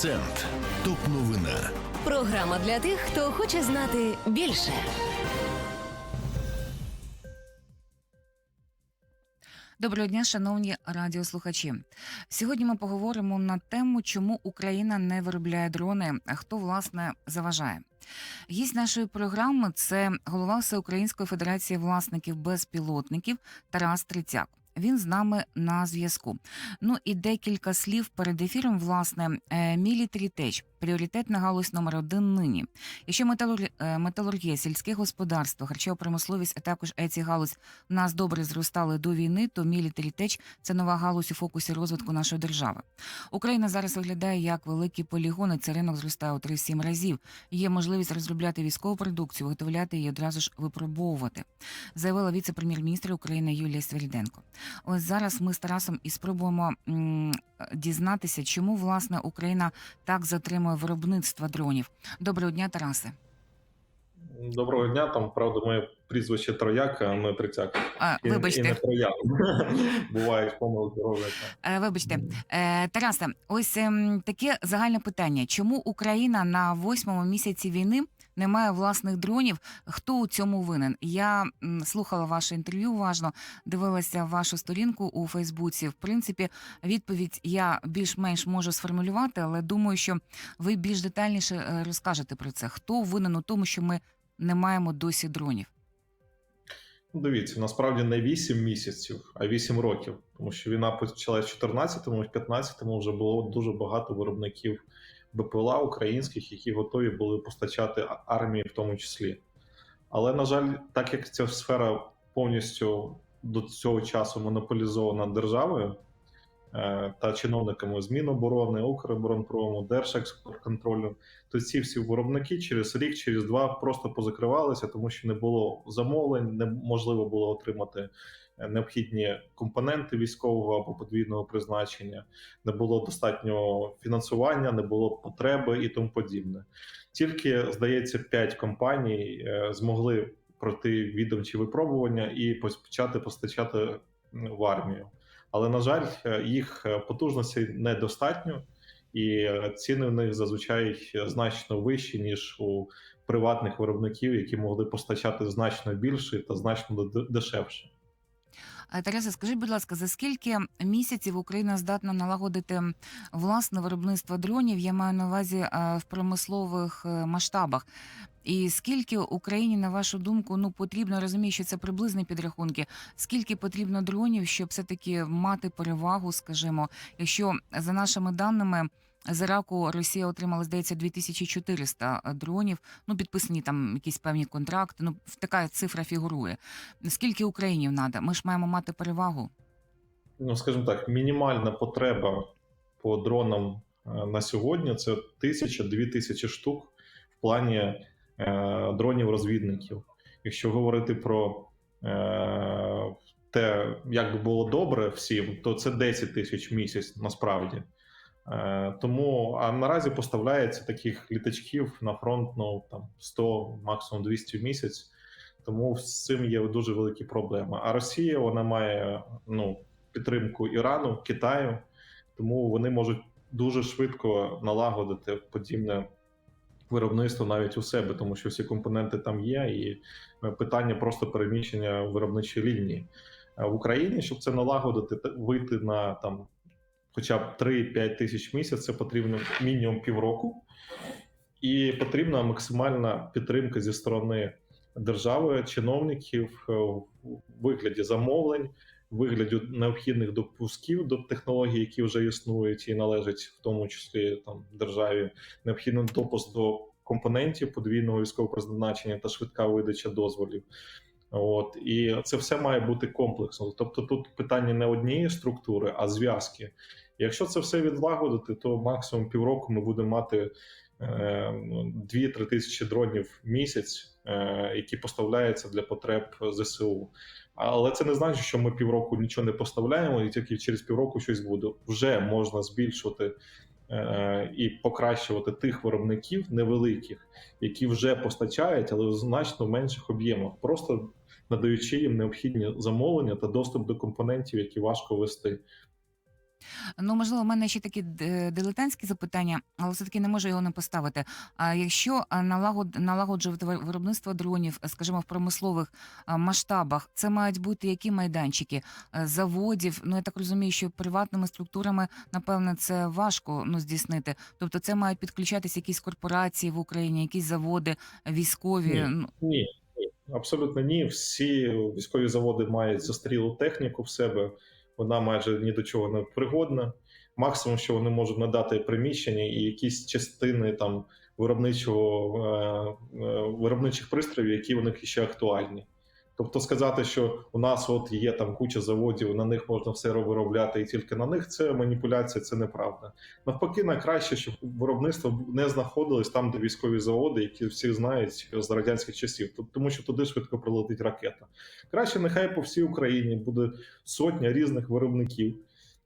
Акцент. Топ новина. Програма для тих, хто хоче знати більше. Доброго дня, шановні радіослухачі. Сьогодні ми поговоримо на тему, чому Україна не виробляє дрони, а хто власне заважає. Гість нашої програми це голова Всеукраїнської федерації власників безпілотників Тарас Трицяк. Він з нами на зв'язку. Ну і декілька слів перед ефіром. Власне, Tech – пріоритетна галузь номер один нині. Якщо е, металургія, сільське господарство, харчова промисловість, а також еці галузь в нас добре зростали до війни, то Tech – це нова галузь у фокусі розвитку нашої держави. Україна зараз виглядає як великий полігон, і цей ринок зростає у 3-7 разів. Є можливість розробляти військову продукцію, виготовляти її одразу ж випробовувати, заявила віце-прем'єр-міністр України Юлія Свиріденко. Ось зараз ми з Тарасом і спробуємо дізнатися, чому власне Україна так затримує виробництво дронів. Доброго дня, Тарасе. Доброго дня. Там правда моє прізвище Трояк, а не Трицяк. А, І, вибачте. і не Троян. Бувають помилки роблять. Е, Вибачте, Е, Тарасе, ось ем, таке загальне питання: чому Україна на восьмому місяці війни не має власних дронів? Хто у цьому винен? Я слухала ваше інтерв'ю уважно, дивилася вашу сторінку у Фейсбуці. В принципі, відповідь я більш-менш можу сформулювати, але думаю, що ви більш детальніше е, розкажете про це. Хто винен у тому, що ми не маємо досі дронів? Ну, дивіться, насправді не 8 місяців, а 8 років. Тому що війна почалась в 14-му, в 15-му вже було дуже багато виробників БПЛА українських, які готові були постачати армії в тому числі. Але, на жаль, так як ця сфера повністю до цього часу монополізована державою е, та чиновниками з Міноборони, Укроборонпрому, Держекспортконтролю, то ці всі виробники через рік, через два просто позакривалися, тому що не було замовлень, неможливо було отримати необхідні компоненти військового або подвійного призначення, не було достатнього фінансування, не було потреби і тому подібне. Тільки здається, п'ять компаній е, змогли пройти відомчі випробування і почати постачати в армію. Але на жаль, е, їх е, потужностей недостатньо і ціни в них зазвичай значно вищі ніж у приватних виробників, які могли постачати значно більше та значно дешевше. Е, Тараса, скажіть, будь ласка, за скільки місяців Україна здатна налагодити власне виробництво дронів? Я маю на увазі е, в промислових е, масштабах. І скільки Україні, на вашу думку, ну потрібно розумію, що це приблизні підрахунки. Скільки потрібно дронів, щоб все таки мати перевагу, скажімо, якщо за нашими даними. З Іраку Росія отримала, здається, 2400 дронів. Ну, підписані там якісь певні контракти. Ну, така цифра фігурує. Скільки Україні треба? Ми ж маємо мати перевагу. Ну, скажімо так, мінімальна потреба по дронам е, на сьогодні це тисяча-дві тисячі штук в плані е, дронів-розвідників. Якщо говорити про е, те, як би було добре всім, то це 10 тисяч місяць насправді. Е, тому а наразі поставляється таких літачків на фронт ну, там, 100, максимум 200 в місяць. Тому з цим є дуже великі проблеми. А Росія вона має ну, підтримку Ірану, Китаю, тому вони можуть дуже швидко налагодити подібне виробництво навіть у себе, тому що всі компоненти там є, і е, питання просто переміщення виробничої лінії. В Україні, щоб це налагодити, вийти на там хоча б 3-5 тисяч місяць, це потрібно мінімум півроку, і потрібна максимальна підтримка зі сторони держави, чиновників е, в вигляді замовлень, в вигляді необхідних допусків до технологій, які вже існують, і належать в тому числі там державі, необхідний допуск до компонентів подвійного військового призначення та швидка видача дозволів. От і це все має бути комплексно. Тобто, тут питання не однієї структури, а зв'язки. Якщо це все відлагодити, то максимум півроку ми будемо мати е, ну, 2-3 тисячі дронів в місяць, е, які поставляються для потреб ЗСУ. Але це не значить, що ми півроку нічого не поставляємо, і тільки через півроку щось буде. Вже можна збільшувати е, і покращувати тих виробників невеликих, які вже постачають, але в значно менших об'ємах, просто надаючи їм необхідні замовлення та доступ до компонентів, які важко вести. Ну, можливо, у мене ще такі д- дилетантські запитання, але все-таки не можу його не поставити. А якщо налагод, налагоджувати виробництво дронів, е, скажімо, в промислових масштабах, це мають бути які майданчики Е, заводів? Ну я так розумію, що приватними структурами, напевне, це важко ну, здійснити. Тобто, це мають підключатися якісь корпорації в Україні, якісь заводи військові. Ні. Ну, Ні, ні, абсолютно ні. Всі військові заводи мають застарілу техніку в себе. Вона майже ні до чого не пригодна. Максимум, що вони можуть надати приміщення і якісь частини там виробничого е, е, виробничих пристроїв, які у них ще актуальні. Тобто сказати, що у нас от є там куча заводів, на них можна все виробляти і тільки на них це маніпуляція, це неправда. Навпаки, найкраще, щоб виробництво не знаходилось там, де військові заводи, які всі знають з радянських часів, тому що туди швидко прилетить ракета. Краще нехай по всій Україні буде сотня різних виробників,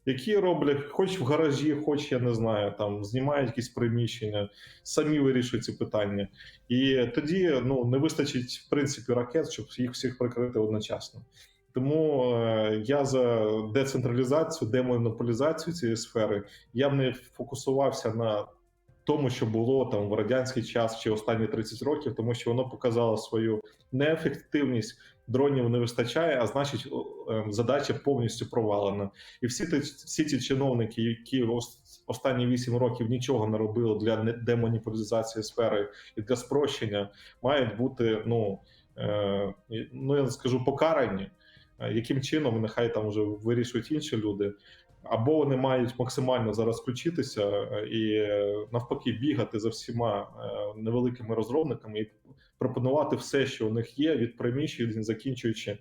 які роблять, хоч в гаражі, хоч я не знаю, там знімають якісь приміщення, самі вирішують ці питання. І тоді ну не вистачить в принципі ракет, щоб їх всіх прикрити одночасно. Тому е, я за децентралізацію, демонополізацію цієї сфери. Я б не фокусувався на тому, що було там в радянський час чи останні 30 років, тому що воно показало свою неефективність. Дронів не вистачає, а значить, е, задача повністю провалена. І всі ті, всі ті чиновники, які ос- останні 8 років нічого не робили для не- сфери і для спрощення, мають бути ну, е, ну я скажу покарані. Е, Яким чином нехай там вже вирішують інші люди, або вони мають максимально зараз включитися е, і е, навпаки бігати за всіма е, невеликими розробниками і пропонувати все, що у них є, від приміщень, закінчуючи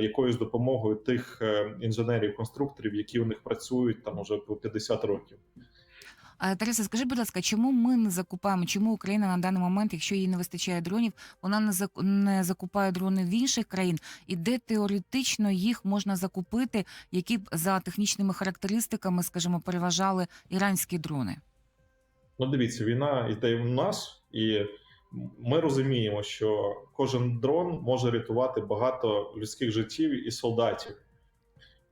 якоюсь допомогою тих інженерів-конструкторів, які у них працюють там уже по 50 років. А, Тарасе, скажи, будь ласка, чому ми не закупаємо? Чому Україна на даний момент, якщо їй не вистачає дронів, вона не не закупає дрони в інших країн, і де теоретично їх можна закупити, які б за технічними характеристиками, скажімо, переважали іранські дрони? Ну, дивіться, війна йде в нас, і ми розуміємо, що кожен дрон може рятувати багато людських життів і солдатів.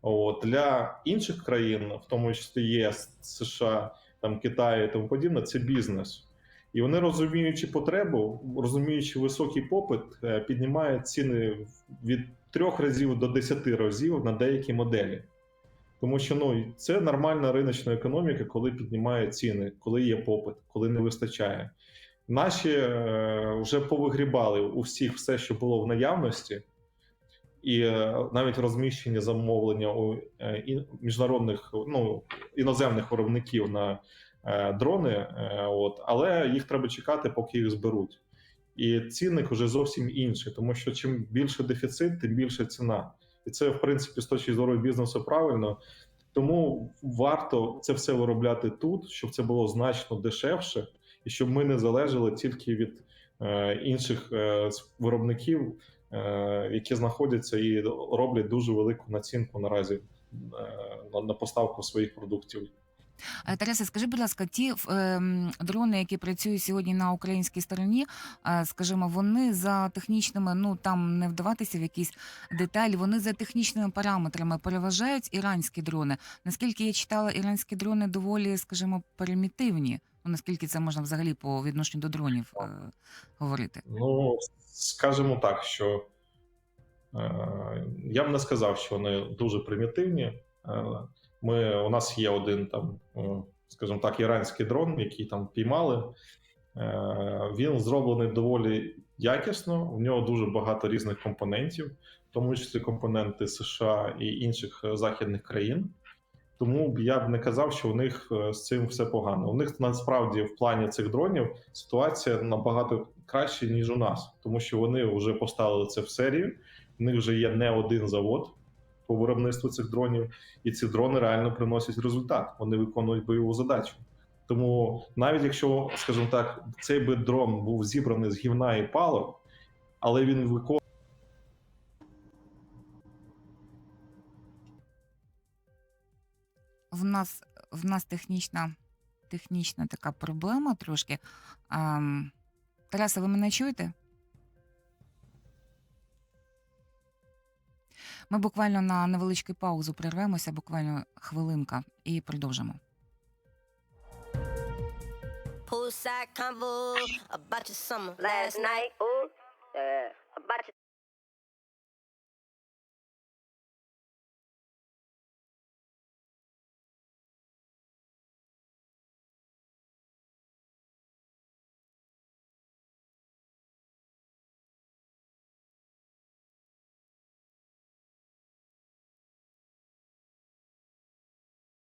От, для інших країн, в тому числі ЄС, США, там Китай і тому подібне, це бізнес. І вони, розуміючи потребу, розуміючи високий попит, е, піднімають ціни від трьох разів до 10 разів на деякі моделі. Тому що ну це нормальна риночна економіка, коли піднімає ціни, коли є попит, коли не вистачає. Наші е, вже повигрібали у всіх все, що було в наявності, і е, навіть розміщення замовлення у е, міжнародних ну іноземних виробників на е, дрони. От, але їх треба чекати, поки їх зберуть. І цінник вже зовсім інший, тому що чим більше дефіцит, тим більше ціна. І це, в принципі, з точки зору бізнесу правильно. Тому варто це все виробляти тут, щоб це було значно дешевше, і щоб ми не залежали тільки від е, інших е, виробників, які знаходяться і роблять дуже велику націнку наразі е, на, поставку своїх продуктів. Е, Тарасе, скажи, будь ласка, ті ем, дрони, які працюють сьогодні на українській стороні, е, скажімо, вони за технічними, ну там не вдаватися в якісь деталі, вони за технічними параметрами переважають іранські дрони. Наскільки я читала, іранські дрони доволі, скажімо, примітивні. Наскільки це можна взагалі по відношенню до дронів е, говорити? Ну, скажімо так, що е, я б не сказав, що вони дуже примітивні. Е, Ми, у нас є один там, е, скажімо так, іранський дрон, який там піймали. Е, Він зроблений доволі якісно. В нього дуже багато різних компонентів, тому числі компоненти США і інших е, західних країн. Тому б я б не казав, що у них е, з цим все погано. У них насправді в плані цих дронів ситуація набагато краще, ніж у нас, тому що вони вже поставили це в серію. У них вже є не один завод по виробництву цих дронів, і ці дрони реально приносять результат. Вони виконують бойову задачу. Тому навіть якщо, скажімо так, цей би дрон був зібраний з гівна і палок, але він виконує. В нас в нас технічна, технічна така проблема трошки. Ем, Тарасе, ви мене чуєте? Ми буквально на невеличку паузу прервемося, буквально хвилинка, і продовжимо. Last night. Ooh, yeah, about your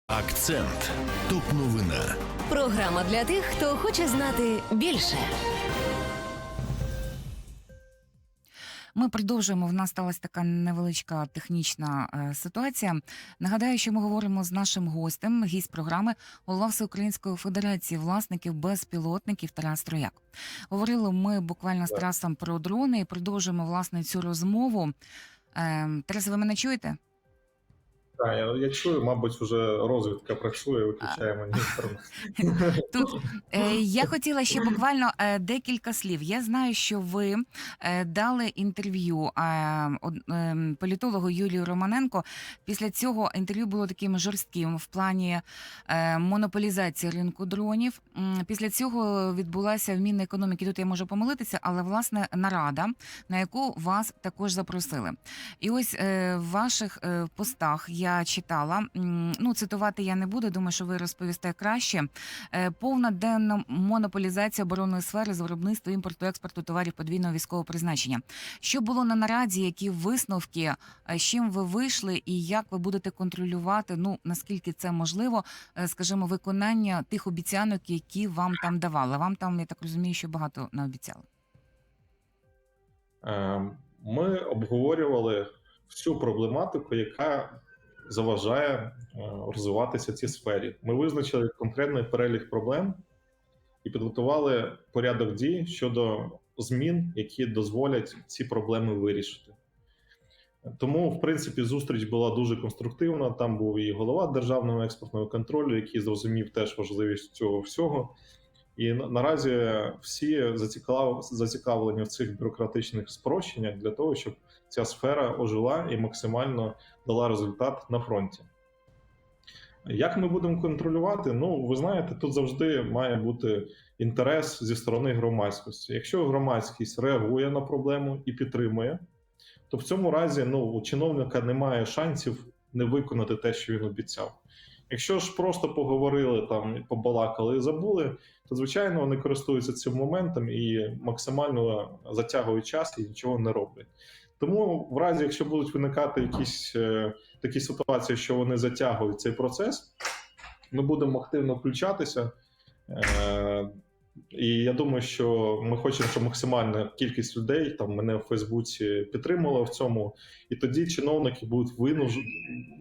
Акцент. Топ новина. Програма для тих, хто хоче знати більше. Ми продовжуємо. В нас сталася така невеличка технічна е, ситуація. Нагадаю, що ми говоримо з нашим гостем, гість програми, голова Всеукраїнської федерації власників безпілотників Тарас Трояк. Говорили ми буквально з. Тарасом про дрони і продовжуємо власне цю розмову. Е, Тарас, ви мене чуєте? Так, я, я чую, мабуть, вже розвідка працює, виключає мені інтернет. Тут е, я хотіла ще буквально е, декілька слів. Я знаю, що ви е, дали інтерв'ю е, е, політологу Юлію Романенко. Після цього інтерв'ю було таким жорстким в плані е, монополізації ринку дронів. Після цього відбулася в Мінекономіки. Тут я можу помилитися, але власне нарада, на яку вас також запросили. І ось е, в ваших е, постах я читала. Ну цитувати я не буду. Думаю, що ви розповісте краще. Е, Повна денна монополізація оборонної сфери з виробництва імпорту експорту товарів подвійного військового призначення. Що було на нараді? Які висновки? е, З чим ви вийшли, і як ви будете контролювати? Ну наскільки це можливо, е, скажімо, виконання тих обіцянок, які вам там давали? Вам там я так розумію, що багато наобіцяли. Е, Ми обговорювали всю проблематику, яка заважає е, розвиватися цій сфері. Ми визначили конкретний перелік проблем і підготували порядок дій щодо змін, які дозволять ці проблеми вирішити. Тому, в принципі, зустріч була дуже конструктивна. Там був і голова державного експортного контролю, який зрозумів теж важливість цього всього. І наразі всі зацікавлені в цих бюрократичних спрощеннях для того, щоб ця сфера ожила і максимально дала результат на фронті. Як ми будемо контролювати? Ну, ви знаєте, тут завжди має бути інтерес зі сторони громадськості. Якщо громадськість реагує на проблему і підтримує, то в цьому разі ну, у чиновника немає шансів не виконати те, що він обіцяв. Якщо ж просто поговорили там, побалакали і забули, то звичайно вони користуються цим моментом і максимально затягують час і нічого не роблять. Тому, в разі, якщо будуть виникати якісь е, такі ситуації, що вони затягують цей процес, ми будемо активно включатися. Е, і я думаю, що ми хочемо, щоб максимальна кількість людей там мене в Фейсбуці підтримала в цьому, і тоді чиновники будуть винуж...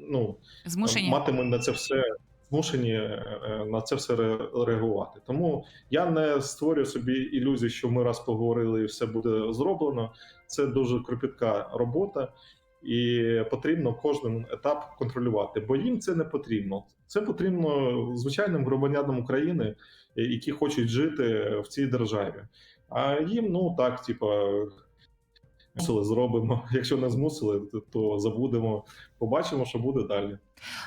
ну, матимуть на це все змушені е, на це все реагувати. Тому я не створюю собі ілюзій, що ми раз поговорили і все буде зроблено. Це дуже кропітка робота, і потрібно кожен етап контролювати. Бо їм це не потрібно. Це потрібно звичайним громадянам України, е, які хочуть жити в цій державі. А їм, ну так, типа. Змусили, зробимо. Якщо не змусили, то- забудемо. Побачимо, що буде далі.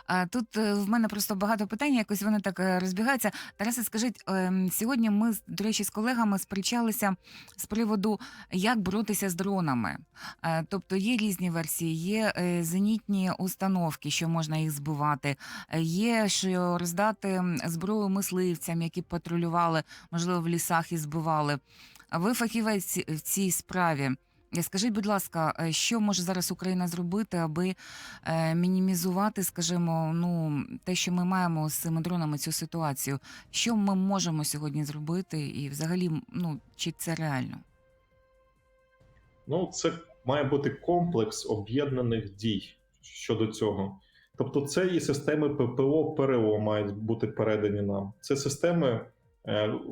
А тут е, в мене просто багато питань, якось вони так е, розбігаються. Тарасе, скажіть, ем, сьогодні ми, до речі, з колегами сперечалися з приводу, як боротися з дронами. Е, Тобто є різні версії, є зенітні установки, що можна їх збивати, є що роздати зброю мисливцям, які патрулювали, можливо, в лісах і збивали. А ви фахівець в цій справі. Е, Скажіть, будь ласка, е, що може зараз Україна зробити, аби е, мінімізувати, скажімо, ну те, що ми маємо з цими дронами цю ситуацію. Що ми можемо сьогодні зробити, і взагалі, ну чи це реально? Ну, це має бути комплекс об'єднаних дій щодо цього. Тобто, це і системи ППО, ПРО мають бути передані нам. Це системи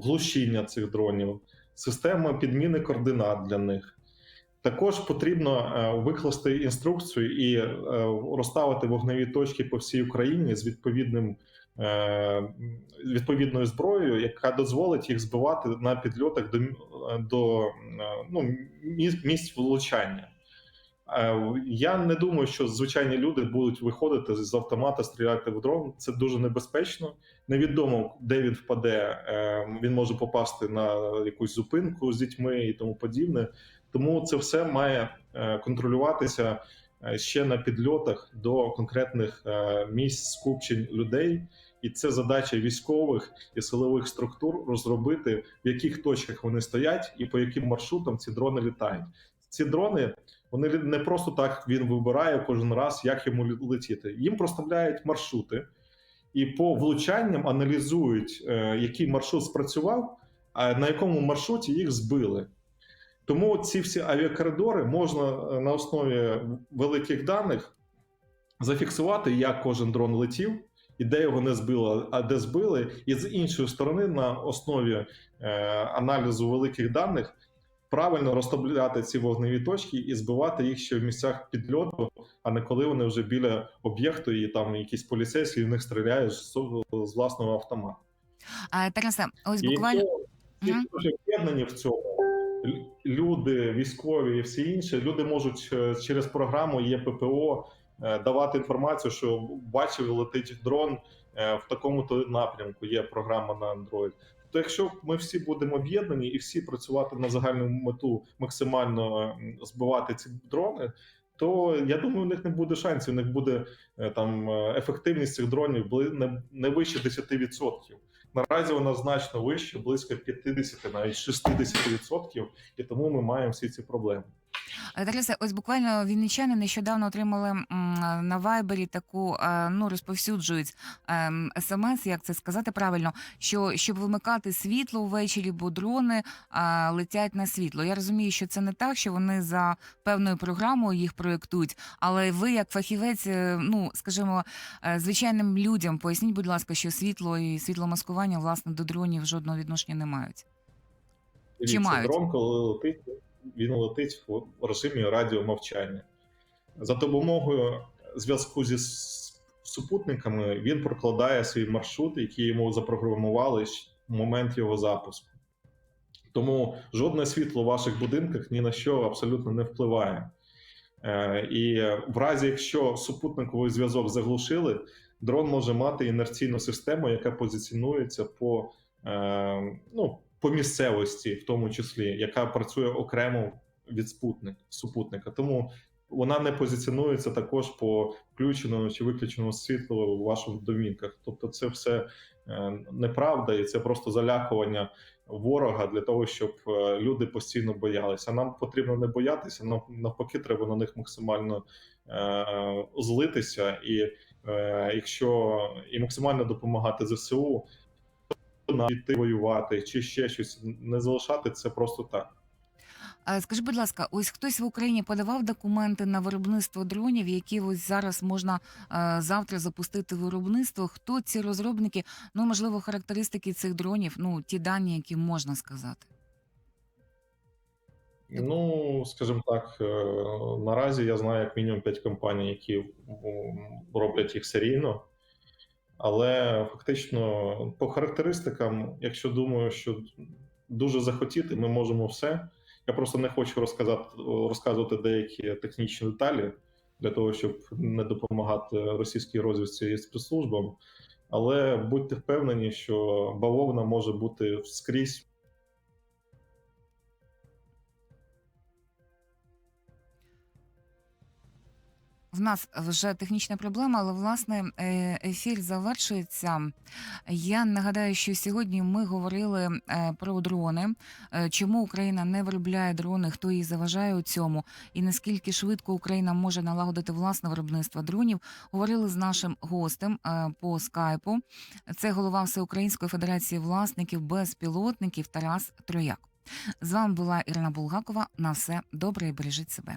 глушіння цих дронів, система підміни координат для них. Також потрібно е, викласти інструкцію і е, розставити вогневі точки по всій Україні з відповідним е, відповідною зброєю, яка дозволить їх збивати на підльотах до, до ну, місць, влучання. Я не думаю, що звичайні люди будуть виходити з автомата, стріляти в дрон. Це дуже небезпечно. Невідомо, де він впаде. Він може попасти на якусь зупинку з дітьми і тому подібне. Тому це все має е, контролюватися е, ще на підльотах до конкретних е, місць скупчень людей. І це задача військових і силових структур розробити, в яких точках вони стоять і по яким маршрутам ці дрони літають. Ці дрони вони не просто так він вибирає кожен раз, як йому летіти. Їм проставляють маршрути, і по влучанням аналізують, який маршрут спрацював, а на якому маршруті їх збили. Тому ці всі авіакоридори можна е, на основі великих даних зафіксувати, як кожен дрон летів, і де його не збило, а де збили. І з іншої сторони, на основі е, аналізу великих даних, правильно розставляти ці вогневі точки і збивати їх ще в місцях підльоту, а не коли вони вже біля об'єкту, і там якісь поліцейські в них стріляють з, з власного автомату. А, Тарасе, ось буквально впевнені в цьому. Лю- Люди, військові і всі інші, люди можуть е, через програму ЄППО е, давати інформацію, що бачив, летить дрон е, в такому-то напрямку. Є програма на Android. То якщо ми всі будемо об'єднані і всі працювати на загальну мету, максимально збивати ці дрони, то я думаю, у них не буде шансів. У них буде там ефективність цих дронів не вище 10%. Наразі вона значно вища, близько 50, навіть 60%, і тому ми маємо всі ці проблеми. Е, ось буквально вінничани нещодавно отримали на Вайбері таку, е, ну розповсюджують ем, смс, як це сказати правильно, що щоб вимикати світло ввечері, бо дрони е, летять на світло. Я розумію, що це не так, що вони за певною програмою їх проєктують, але ви, як фахівець, ну скажімо, звичайним людям, поясніть, будь ласка, що світло і світломаскування власне до дронів жодного відношення не мають. Дивіться, мають? дрон, коли летить, він летить в режимі радіомовчання. За допомогою зв'язку зі супутниками він прокладає свій маршрут, який йому запрограмували в момент його запуску. Тому жодне світло в ваших будинках ні на що абсолютно не впливає. Е, І в разі, якщо супутниковий зв'язок заглушили, дрон може мати інерційну систему, яка позиціонується по, е, ну, по місцевості, в тому числі, яка працює окремо від спутник, супутника. Тому вона не позиціонується також по включеному чи виключеному світлу у ваших домівках. Тобто, це все е, неправда, і це просто залякування ворога для того, щоб е, люди постійно боялися. Нам потрібно не боятися, нам навпаки, треба на них максимально е, злитися, і якщо і максимально допомагати ЗСУ, йти воювати чи ще щось не залишати це просто так. Скажи, будь ласка, ось хтось в Україні подавав документи на виробництво дронів, які ось зараз можна завтра запустити виробництво. Хто ці розробники? Ну можливо, характеристики цих дронів, ну ті дані, які можна сказати. Ну, скажімо так, е, наразі я знаю як мінімум 5 компаній, які роблять їх серійно. Але фактично, по характеристикам, якщо думаю, що дуже захотіти, ми можемо все. Я просто не хочу розказати, розказувати деякі технічні деталі для того, щоб не допомагати російській розвідці і спецслужбам. Але будьте впевнені, що бавовна може бути скрізь В нас вже технічна проблема, але власне е, ефір завершується. Я нагадаю, що сьогодні ми говорили е, про дрони, е, чому Україна не виробляє дрони, хто їй заважає у цьому, і наскільки швидко Україна може налагодити власне виробництво дронів. Говорили з нашим гостем по скайпу. Це голова Всеукраїнської федерації власників безпілотників Тарас Трояк. З вами була Ірина Булгакова. На все добре і бережіть себе.